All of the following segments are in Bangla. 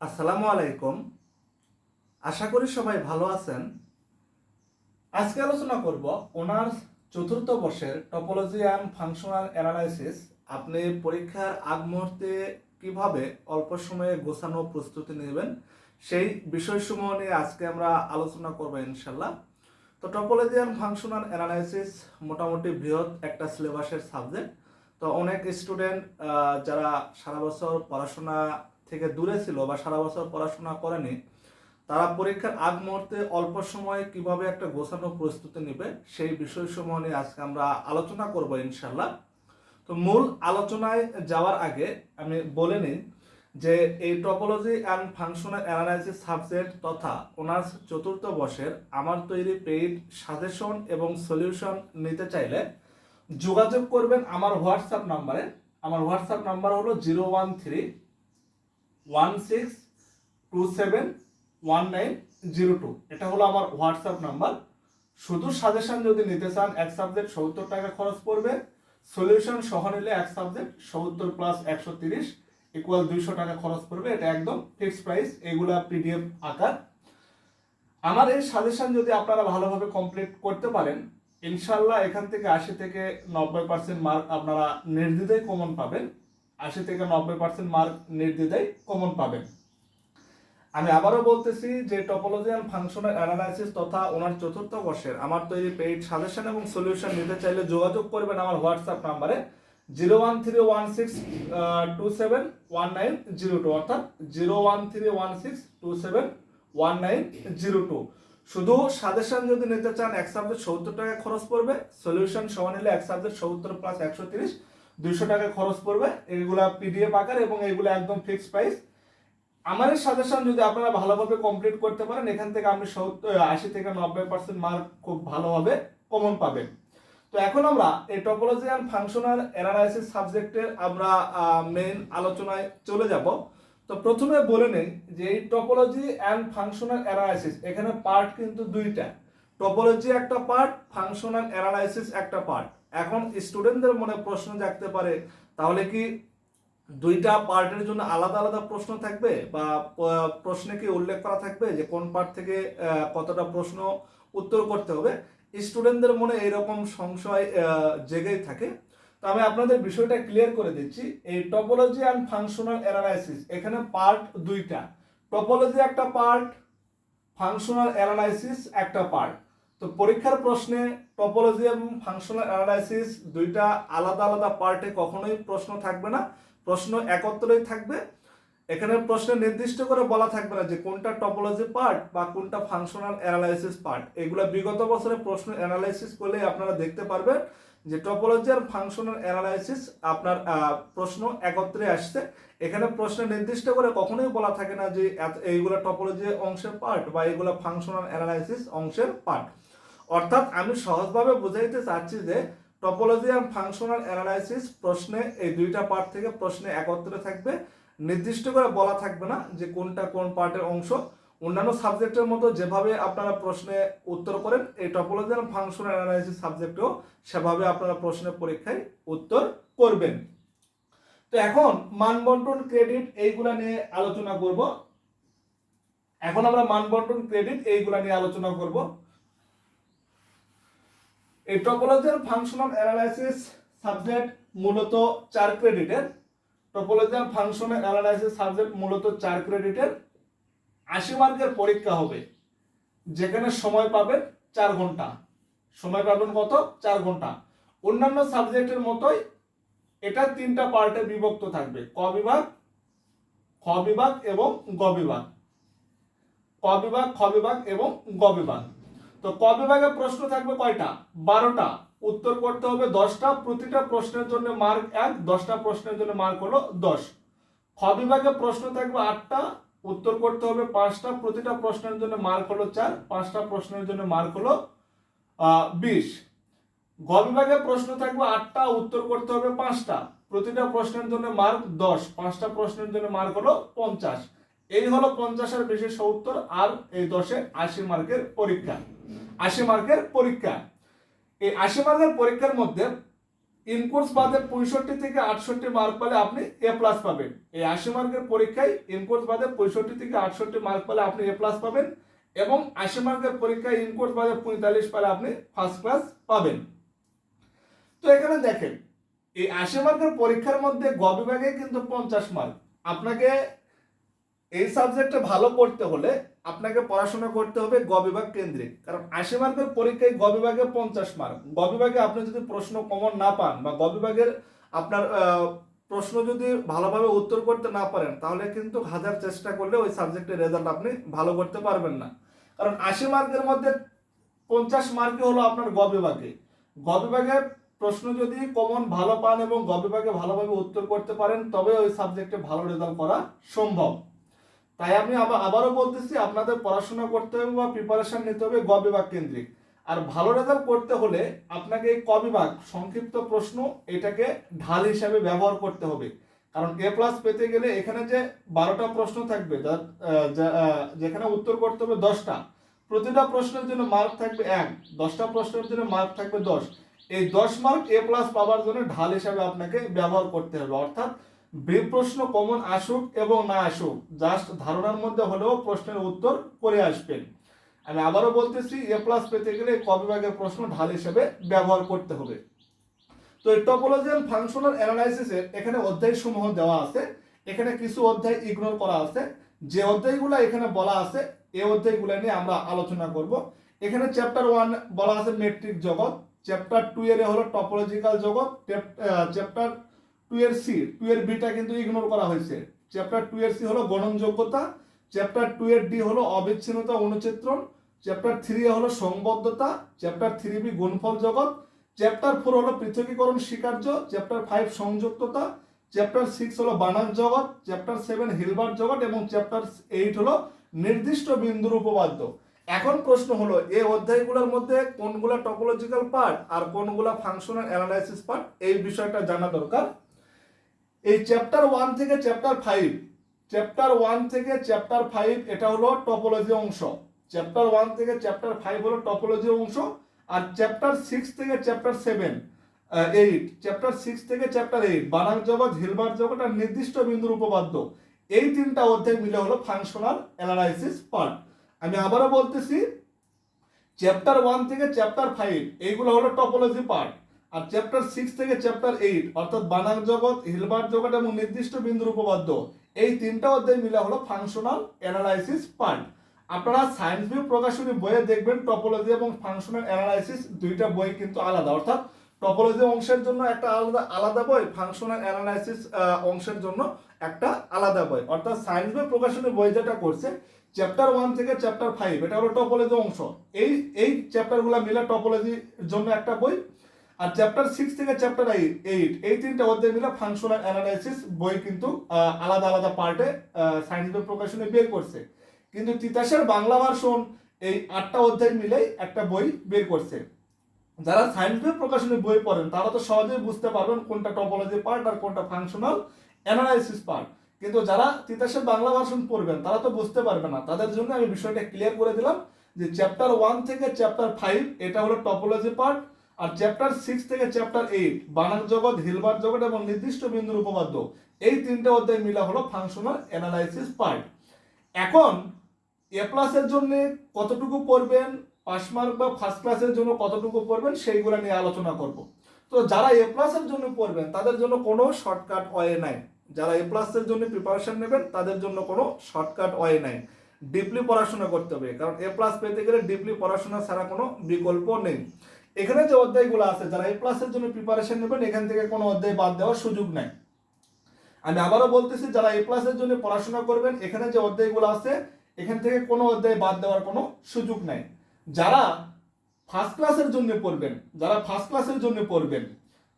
আসসালামু আলাইকুম। আশা করি সবাই ভালো আছেন। আজকে আলোচনা করব অনার্স চতুর্থ বর্ষের টপোলজি অ্যান্ড ফাংশনাল অ্যানালাইসিস আপনি পরীক্ষার আগ মুহূর্তে কীভাবে অল্প সময়ে গোছানো প্রস্তুতি নেবেন, সেই বিষয়সমূহ নিয়ে আজকে আমরা আলোচনা করব ইনশাল্লাহ তো টপোলজি অ্যান্ড ফাংশনাল অ্যানালাইসিস মোটামুটি বৃহৎ একটা সিলেবাসের সাবজেক্ট তো অনেক স্টুডেন্ট যারা সারা বছর পড়াশোনা থেকে দূরে ছিল বা সারা বছর পড়াশোনা করেনি, তারা পরীক্ষার আগ মুহূর্তে অল্প সময়ে কীভাবে একটা গোছানো প্রস্তুতি নেবে সেই বিষয়সমূহ নিয়ে আজকে আমরা আলোচনা করব ইনশাল্লাহ তো মূল আলোচনায় যাওয়ার আগে আমি বলে নিই যে এই topology and functional analysis subject তথা অনার্স চতুর্থ বর্ষের আমার তৈরি পেইড সাজেশন এবং সলিউশন নিতে চাইলে যোগাযোগ করবেন আমার হোয়াটসঅ্যাপ নাম্বারে। আমার হোয়াটসঅ্যাপ নাম্বার হলো zero one three one six two seven one nine zero two এটা হলো আমার হোয়াটসঅ্যাপ নাম্বার। শুধু সাজেশন যদি নিতে চান, এক সাবজেক্ট সত্তর টাকা খরচ পড়বে। সলিউশন সহ নিলে এক সাবজেক্ট সত্তর প্লাস একশো তিরিশ ইকুয়াল দুইশো টাকা খরচ পড়বে। এটা একদম ফিক্সড প্রাইস এগুলা পিডিএফ আকার। আমার এই সাজেশন যদি আপনারা ভালোভাবে কমপ্লিট করতে পারেন ইনশাল্লাহ এখান থেকে আশি থেকে নব্বই পার্সেন্ট মার্ক আপনারা নির্দ্বিধায় কমন পাবেন। আশি থেকে নব্বই পার্সেন্ট মার্ক নির্দ্বিধায় কমন পাবেন। আমি আবারও বলতেছি যে টপোলজি অ্যান্ড ফাংশনাল অ্যানালাইসিস তথা ওনার চতুর্থ বর্ষের আমার তৈরি পেইড সাজেশন এবং সলিউশন নিতে চাইলে যোগাযোগ করবেন আমার হোয়াটসঅ্যাপ নাম্বারে zero one three one six two seven one nine zero two অর্থাৎ zero one three one six two seven one nine zero two শুধু সাজেশন যদি নিতে চান, এক সাবজেক্ট সত্তর টাকা খরচ পড়বে সলিউশন সহ নিলে এক সাবজেক্ট সত্তর প্লাস একশো তিরিশ। দুইশো টাকা খরচ পড়বে। এইগুলা পিডিএফ আকার এবং এইগুলো একদম ফিক্সড প্রাইস আমার এই সাজেশন যদি আপনারা ভালোভাবে কমপ্লিট করতে পারেন, এখান থেকে আপনি সত্তর আশি থেকে নব্বই পার্সেন্ট মার্ক খুব ভালোভাবে কমন পাবেন। তো এখন আমরা এই টপোলজি অ্যান্ড ফাংশনাল অ্যানালাইসিস সাবজেক্টের আমরা মেন আলোচনায় চলে যাব। তো প্রথমে বলে নেই যে এই টপোলজি অ্যান্ড ফাংশনাল অ্যানালাইসিস এখানে পার্ট কিন্তু দুইটা। টপোলজি একটা পার্ট ফাংশনাল অ্যানালাইসিস একটা পার্ট এখন স্টুডেন্টদের মনে প্রশ্ন জাগতে পারে, তাহলে কি দুইটা পার্টের জন্য আলাদা আলাদা প্রশ্ন থাকবে? বা প্রশ্নে কি উল্লেখ করা থাকবে যে কোন পার্ট থেকে কতটা প্রশ্ন উত্তর করতে হবে? স্টুডেন্টদের মনে এইরকম সংশয় জেগেই থাকে। তো আমি আপনাদের বিষয়টা ক্লিয়ার করে দিচ্ছি। এই টপোলজি অ্যান্ড ফাংশনাল অ্যানালাইসিস এখানে পার্ট দুইটা। টপোলজি একটা পার্ট ফাংশনাল অ্যানালাইসিস একটা পার্ট তো পরীক্ষার প্রশ্নে টপোলজি এবং ফাংশনাল অ্যানালাইসিস দুইটা আলাদা আলাদা পার্টে কখনোই প্রশ্ন থাকবে না। প্রশ্ন একত্রেই থাকবে। এখানে প্রশ্নে নির্দিষ্ট করে বলা থাকবে না যে কোনটা টপোলজি পার্ট বা কোনটা ফাংশনাল অ্যানালাইসিস পার্ট এগুলো বিগত বছরে প্রশ্ন অ্যানালাইসিস করলে আপনারা দেখতে পারবেন যে টপোলজি আর ফাংশনাল অ্যানালাইসিস আপনার প্রশ্ন একত্রে আসছে। এখানে প্রশ্নে নির্দিষ্ট করে কখনোই বলা থাকে না যে এইগুলো টপোলজি অংশের পার্ট বা এগুলো ফাংশনাল অ্যানালাইসিস অংশের পার্ট অর্থাৎ আমি সহজভাবে বুঝাইতে চাচ্ছি যে টপোলজি আর ফাংশনাল অ্যানালাইসিস প্রশ্নে, এই দুইটা পার্ট থেকে প্রশ্নে একত্রে থাকবে, নির্দিষ্ট করে বলা থাকবে না যে কোনটা কোন পার্টের অংশ। অন্যান্য সাবজেক্টের মতো যেভাবে আপনারা প্রশ্নে উত্তর করেন, এই টপোলজি আর ফাংশনাল অ্যানালাইসিস সাবজেক্টেও সেভাবে আপনারা প্রশ্নের পরীক্ষায় উত্তর করবেন। তো এখন মানবন্টন ক্রেডিট এইগুলা নিয়ে আলোচনা করব। এখন আমরা মানবন্টন ক্রেডিট এইগুলা নিয়ে আলোচনা করব। এই টপোলজি আর ফাংশনাল অ্যানালাইসিস সাবজেক্ট মূলত চার ক্রেডিটের টপোলজি আর ফাংশনাল অ্যানালাইসিস সাবজেক্ট মূলত চার ক্রেডিটের আশি মার্কের পরীক্ষা হবে। যেখানে সময় পাবেন চার ঘণ্টা। সময় পাবেন কত? চার ঘণ্টা। অন্যান্য সাবজেক্টের মতোই এটা তিনটা পার্টে বিভক্ত থাকবে। ক বিভাগ, খ বিভাগ এবং গ বিভাগ। ক বিভাগ, খ বিভাগ এবং গ বিভাগ। তো ক বিভাগে প্রশ্ন থাকবে কয়টা? বারোটা। উত্তর করতে হবে দশটা। প্রতিটা প্রশ্নের জন্য মার্ক এক, দশটা প্রশ্নের জন্য মার্ক হলো দশ। খ বিভাগে প্রশ্ন থাকবে আটটা। উত্তর করতে হবে পাঁচটা। প্রতিটা প্রশ্নের জন্য মার্ক হলো চার, পাঁচটা প্রশ্নের জন্য মার্ক হলো বিশ। গ বিভাগে প্রশ্ন থাকবে আটটা। উত্তর করতে হবে পাঁচটা। প্রতিটা প্রশ্নের জন্য মার্ক দশ, পাঁচটা প্রশ্নের জন্য মার্ক হলো পঞ্চাশ। এই হলো পঞ্চাশের বেশি সত্তর আর এই দশে আশি মার্কের পরীক্ষা। আশি মার্কের পরীক্ষা। এই আশি মার্কের পরীক্ষার মধ্যে ইনকোর্স বাদে পঁয়ষট্টি থেকে আটষট্টি মার্ক পেলে আপনি এ প্লাস পাবেন। এই আশি মার্কের পরীক্ষায় ইনকোর্স বাদে পঁয়ষট্টি থেকে আটষট্টি মার্ক পেলে আপনি এ প্লাস পাবেন এবং আশি মার্কের পরীক্ষায় ইনকোর্স বাদে পঁয়তাল্লিশ পেলে আপনি ফার্স্ট ক্লাস পাবেন। তো এখানে দেখেন, এই আশি মার্কের পরীক্ষার মধ্যে গ বিভাগে কিন্তু পঞ্চাশ মার্ক আপনাকে এই সাবজেক্টে ভালো করতে হলে আপনাকে পড়াশোনা করতে হবে গ বিভাগ কেন্দ্রিক। কারণ আশি মার্কের পরীক্ষায় গ বিভাগে পঞ্চাশ মার্ক। গ বিভাগে আপনি যদি প্রশ্ন কমন না পান বা গ বিভাগের আপনার প্রশ্ন যদি ভালোভাবে উত্তর করতে না পারেন, তাহলে কিন্তু হাজার চেষ্টা করলে ওই সাবজেক্টের রেজাল্ট আপনি ভালো করতে পারবেন না। কারণ আশি মার্কের মধ্যে পঞ্চাশ মার্কে হলো আপনার গ বিভাগে। গ বিভাগের প্রশ্ন যদি কমন ভালো পান এবং গ বিভাগে ভালোভাবে উত্তর করতে পারেন, তবে ওই সাবজেক্টে ভালো রেজাল্ট করা সম্ভব। তাই আমি আবার আবারও বলতেছি, আপনাদের পড়াশোনা করতে হবে বা প্রিপারেশন নিতে হবে গ বিভাগ কেন্দ্রিক। আর ভালো রেজাল্ট করতে হলে আপনাকে এই ক বিভাগ, সংক্ষিপ্ত প্রশ্ন এটাকে ঢাল হিসাবে ব্যবহার করতে হবে। কারণ এ প্লাস পেতে গেলে এখানে যে বারোটা প্রশ্ন থাকবে যেখানে উত্তর করতে হবে দশটা। প্রতিটা প্রশ্নের জন্য মার্ক থাকবে এক, দশটা প্রশ্নের জন্য মার্ক থাকবে দশ। এই দশ মার্ক এ প্লাস পাওয়ার জন্য ঢাল হিসাবে আপনাকে ব্যবহার করতে হবে। অর্থাৎ বে প্রশ্ন কমন আসুক এবং না আসুক জাস্ট ধারণার মধ্যে হলেও প্রশ্নের উত্তর করে আসবেন। আমি আবারও বলতেছি এ প্লাস পেতে গেলে ক বিভাগের প্রশ্ন ঢাল হিসেবে ব্যবহার করতে হবে। তো এই টপোলজিয়াল ফাংশনাল অ্যানালাইসিসের এখানে অধ্যায় সমূহ দেওয়া আছে। এখানে কিছু অধ্যায় ইগনোর করা আছে। যে অধ্যায়গুলো এখানে বলা আছে এই অধ্যায়গুলো নিয়ে আমরা আলোচনা করব। এখানে চ্যাপ্টার ওয়ান বলা আছে মেট্রিক জগৎ চ্যাপ্টার টু এর হলো টপোলজিক্যাল জগৎ চ্যাপ্টার টু এর সি টু এর বিটা কিন্তু ইগনোর করা হয়েছে। চ্যাপ্টার টু এর সি হলো গণনযোগ্যতা চ্যাপ্টার টু এর ডি হলো অবিচ্ছিন্নতা অনুচিত্রণ চ্যাপ্টার থ্রি হলো সংবদ্ধতা চ্যাপ্টার থ্রি বি গুণফল জগৎ চ্যাপ্টার ফোর হলো পৃথকীকরণ স্বীকার্য চ্যাপ্টার ফাইভ সংযুক্ততা চ্যাপ্টার সিক্স হলো বানান জগৎ চ্যাপ্টার সেভেন হিলবার জগৎ, এবং চ্যাপ্টার এইট হলো নির্দিষ্ট বিন্দুর উপপাদ্য। এখন প্রশ্ন হলো এই অধ্যায়গুলোর মধ্যে কোনগুলা টপোলজিক্যাল পার্ট আর কোনগুলা ফাংশনাল অ্যানালাইসিস পার্ট এই বিষয়টা জানা দরকার। এই চ্যাপ্টার ওয়ান থেকে চ্যাপ্টার ফাইভ চ্যাপ্টার ওয়ান থেকে চ্যাপ্টার ফাইভ এটা হলো টপোলজি অংশ। চ্যাপ্টার ওয়ান থেকে চ্যাপ্টার ফাইভ হলো টপোলজি অংশ, আর চ্যাপ্টার সিক্স থেকে chapter seven eight chapter six থেকে চ্যাপ্টার এইট বানাক জগৎ হিলবার জগৎ, আর নির্দিষ্ট বিন্দুর উপপাদ্য। এই তিনটা অধ্যায় মিলে হলো ফাংশনাল অ্যানালাইসিস পার্ট আমি আবারও বলতেছি চ্যাপ্টার ওয়ান থেকে চ্যাপ্টার ফাইভ এইগুলো হলো টপোলজি পার্ট আর চ্যাপ্টার সিক্স থেকে চ্যাপ্টার এইট অর্থাৎ বানাক জগৎ, হিলবার্ট জগৎ এবং নির্দিষ্ট বিন্দুর উপপাদ্য, এই তিনটা অধ্যায় মিলে হলো ফাংশনাল অ্যানালাইসিস পার্ট আপনারা সায়েন্স ভিউ প্রকাশনী বইয়ে দেখবেন টপোলজি এবং ফাংশনাল অ্যানালাইসিস দুইটা বই কিন্তু আলাদা। অর্থাৎ টপোলজি অংশের জন্য একটা আলাদা আলাদা বই ফাংশনাল অ্যানালাইসিস অংশের জন্য একটা আলাদা বই। অর্থাৎ সায়েন্স বই প্রকাশনী বই যেটা করছে চ্যাপ্টার ওয়ান থেকে চ্যাপ্টার ফাইভ এটা হলো টপোলজি অংশ। এই এই চ্যাপ্টারগুলো মিলে টপোলজির জন্য একটা বই আর চ্যাপ্টার সিক্স থেকে চ্যাপ্টার এইট এই তিনটা অধ্যায় মিলে ফাংশনাল অ্যানালাইসিস বই কিন্তু আলাদা আলাদা পার্টে সায়েন্স বই প্রকাশনী বের করছে। কিন্তু তিতাসের বাংলা ভার্সন এই আটটা অধ্যায় মিলেই একটা বই বের করছে। যারা সায়েন্স বই প্রকাশনী বই পড়েন, তারা তো সহজেই বুঝতে পারবেন কোনটা টপোলজি পার্ট আর কোনটা ফাংশনাল অ্যানালাইসিস পার্ট কিন্তু যারা তিতাসের বাংলা ভার্সন পড়বেন, তারা তো বুঝতে পারবে না। তাদের জন্য আমি বিষয়টা ক্লিয়ার করে দিলাম যে চ্যাপ্টার ওয়ান থেকে চ্যাপ্টার ফাইভ এটা হলো টপোলজি পার্ট আর চ্যাপ্টার সিক্স থেকে চ্যাপ্টার এইট বানাক জগৎ হিলবার জগৎ এবং নির্দিষ্ট বিন্দুর উপপাদ্য, এই তিনটে অধ্যায় মিলা হলো ফাংশনাল অ্যানালাইসিস পার্ট এখন এ প্লাসের জন্য কতটুকু পড়বেন, পাস মার্ক বা ফার্স্ট ক্লাসের জন্য কতটুকু পড়বেন, সেইগুলো নিয়ে আলোচনা করব। তো যারা এ প্লাসের জন্য পড়বেন, তাদের জন্য কোনো শর্টকাট ওয়ে নাই। যারা এ প্লাসের জন্য প্রিপারেশন নেবেন, তাদের জন্য কোনো শর্টকাট ওয়ে নাই। ডিপলি পড়াশোনা করতে হবে, কারণ এ প্লাস পেতে গেলে ডিপলি পড়াশোনা ছাড়া কোনো বিকল্প নেই। এখানে যে অধ্যায়গুলো আছে, যারা এ প্লাসের জন্য প্রিপারেশন নেবেন, এখান থেকে কোনো অধ্যায় বাদ দেওয়ার সুযোগ নাই। আমি আবারও বলতেছি, যারা এ প্লাসের জন্য পড়াশোনা করবেন, এখানে যে অধ্যায়গুলো আছে, এখান থেকে কোনো অধ্যায় বাদ দেওয়ার কোনো সুযোগ নাই। যারা ফার্স্ট ক্লাসের জন্য পড়বেন, যারা ফার্স্ট ক্লাসের জন্য পড়বেন,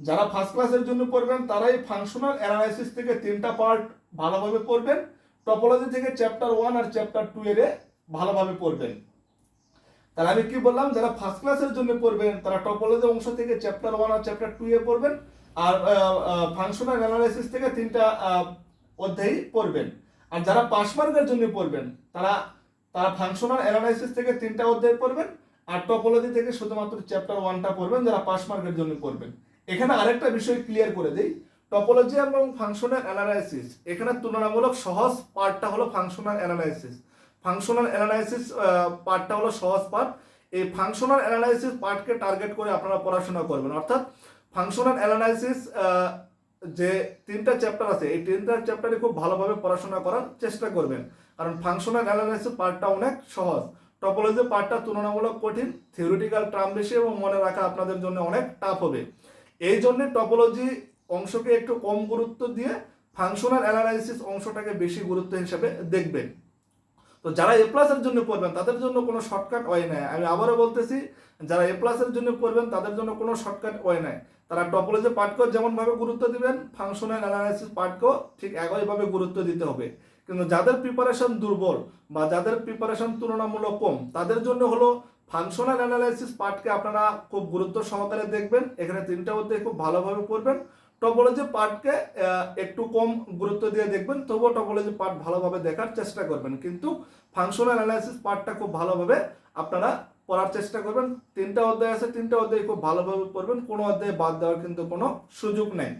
যারা ফার্স্ট ক্লাসের জন্য পড়বেন, তারাই ফাংশনাল অ্যানালাইসিস থেকে তিনটা পার্ট ভালোভাবে পড়বেন টপোলজি থেকে চ্যাপ্টার ওয়ান আর চ্যাপ্টার টু এর ভালোভাবে পড়বেন। তাহলে আমি কি বললাম, যারা ফার্স্ট ক্লাসের জন্য পড়বেন, তারা টপোলজি অংশ থেকে চ্যাপ্টার ওয়ান আর চ্যাপ্টার টু এ পড়বেন, আর ফাংশনাল অ্যানালাইসিস থেকে তিনটা অধ্যায় পড়বেন। আর যারা পাস মার্কের জন্য পড়বেন, তারা তারা ফাংশনাল অ্যানালাইসিস থেকে তিনটা অধ্যায় পড়বেন, আর টপোলজি থেকে শুধুমাত্র চ্যাপ্টার ওয়ানটা পড়বেন, যারা পাস মার্কের জন্য পড়বেন। এখানে আরেকটা বিষয় ক্লিয়ার করে দিই। টপোলজি এবং ফাংশনাল অ্যানালাইসিস এখানে তুলনামূলক সহজ পার্টটা হলো ফাংশনাল অ্যানালাইসিস ফাংশনাল অ্যানালাইসিস পার্টটা হলো সহজ পার্ট এই ফাংশনাল অ্যানালাইসিস পার্টকে টার্গেট করে আপনারা পড়াশোনা করবেন। অর্থাৎ ফাংশনাল অ্যানালাইসিস যে তিনটা চ্যাপ্টার আছে, এই তিনটা চ্যাপ্টারে খুব ভালোভাবে পড়াশোনা করার চেষ্টা করবেন। কারণ ফাংশনাল অ্যানালাইসিস পার্টটা অনেক সহজ। টপোলজি পার্টটা তুলনামূলক কঠিন থিওরিটিক্যাল টার্ম বেশি এবং মনে রাখা আপনাদের জন্য অনেক টাফ হবে। এই জন্য টপোলজি অংশকে একটু কম গুরুত্ব দিয়ে ফাংশনাল অ্যানালাইসিস অংশটাকে বেশি গুরুত্ব হিসাবে দেখবেন। তো যারা এ প্লাসের জন্য পড়বেন, তাদের জন্য কোনো শর্টকাট ওয়ে নাই। আমি আবারও বলতেছি, যারা এ প্লাসের জন্য পড়বেন, তাদের জন্য কোনো শর্টকাট ওয়ে নাই। তারা টপোলজি পার্টকেও যেমনভাবে গুরুত্ব দিবেন ফাংশনাল অ্যানালাইসিস পার্টকেও ঠিক একইভাবে গুরুত্ব দিতে হবে। কিন্তু যাদের প্রিপারেশন দুর্বল বা যাদের প্রিপারেশন তুলনামূলক কম, তাদের জন্য হলো ফাংশনাল অ্যানালাইসিস পার্টকে আপনারা খুব গুরুত্ব সহকারে দেখবেন। এখানে তিনটা অধ্যায় খুব ভালোভাবে পড়বেন। টপোলজি পার্টকে একটু কম গুরুত্ব দিয়ে দেখবেন, তবুও টপোলজি পার্ট ভালোভাবে দেখার চেষ্টা করবেন। কিন্তু ফাংশনাল অ্যানালাইসিস পার্টটা খুব ভালোভাবে আপনারা পড়ার চেষ্টা করবেন। তিনটা অধ্যায় আছে, তিনটা অধ্যায় খুব ভালোভাবে পড়বেন, কোনো অধ্যায় বাদ দেওয়ার কিন্তু কোনো সুযোগ নেই।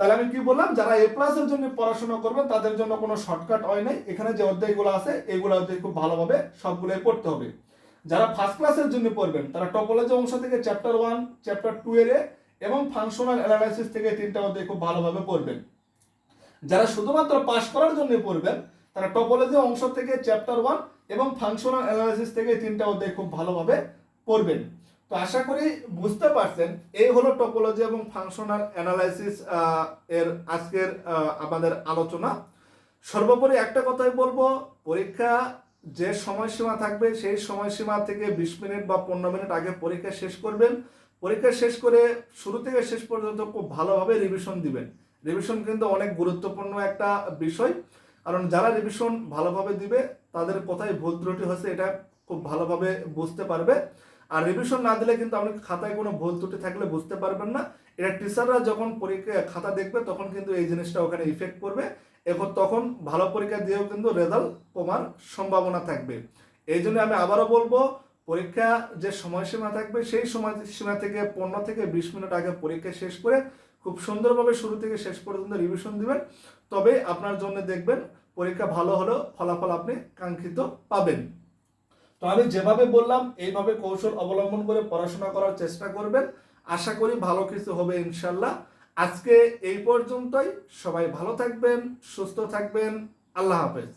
তাহলে আমি কি বললাম, যারা এ প্লাসের জন্য পড়াশোনা করবেন, তাদের জন্য কোনো শর্টকাট হয় নাই। এখানে যে অধ্যায়গুলো আছে এইগুলো অধ্যায় খুব ভালোভাবে সবগুলোই পড়তে হবে। যারা ফার্স্ট ক্লাসের জন্য পড়বেন, তারা টপোলজি অংশ থেকে চ্যাপ্টার ওয়ান চ্যাপ্টার টু এর এবং ফাংশনাল অ্যানালাইসিস থেকে তিনটা অধ্যায় খুব ভালোভাবে পড়বেন। যারা শুধুমাত্র পাশ করার জন্য পড়বেন, তারা টপোলজি অংশ থেকে চ্যাপ্টার ওয়ান এবং ফাংশনাল অ্যানালাইসিস থেকে তিনটা অধ্যায় খুব ভালোভাবে পড়বেন। তো আশা করি বুঝতে পারছেন, এই হলো টপোলজি এবং ফাংশনাল অ্যানালাইসিস এর আজকের আমাদের আলোচনা। সর্বোপরি একটা কথাই বলব, পরীক্ষা যে সময়সীমা থাকবে, সেই সময়সীমা থেকে বিশ মিনিট বা পনেরো মিনিট আগে পরীক্ষা শেষ করবেন। পরীক্ষা শেষ করে শুরু থেকে শেষ পর্যন্ত খুব ভালোভাবে রিভিশন দিবেন। রিভিশন কিন্তু অনেক গুরুত্বপূর্ণ একটা বিষয়। কারণ যারা রিভিশন ভালোভাবে দিবে, তাদের কোথায় ভুল ত্রুটি হচ্ছে এটা খুব ভালোভাবে বুঝতে পারবে। আর রিভিশন না দিলে কিন্তু আপনি খাতায় কোনো ভুল ত্রুটি থাকলে বুঝতে পারবেন না। এটা টিচাররা যখন পরীক্ষা, খাতা দেখবে, তখন কিন্তু এই জিনিসটা ওখানে ইফেক্ট করবে। এখন তখন ভালো পরীক্ষা দিয়েও কিন্তু রেজাল্ট কমার সম্ভাবনা থাকবে। এই জন্য আমি আবারও বলব পরীক্ষা যে সময়সীমা থাকবে, সেই সময়সীমা থেকে পনেরো থেকে বিশ মিনিট আগে পরীক্ষা শেষ করে খুব সুন্দরভাবে শুরু থেকে শেষ পর্যন্ত রিভিশন দিবেন। তবে আপনার জন্য দেখবেন পরীক্ষা ভালো হলেও ফলাফল আপনি কাঙ্ক্ষিত পাবেন। তো আমি যেভাবে বললাম, এইভাবে কৌশল অবলম্বন করে পড়াশোনা করার চেষ্টা করবেন। আশা করি ভালো কিছু হবে ইনশাল্লাহ আজকে এই পর্যন্তই। সবাই ভালো থাকবেন, সুস্থ থাকবেন। আল্লাহ হাফেজ।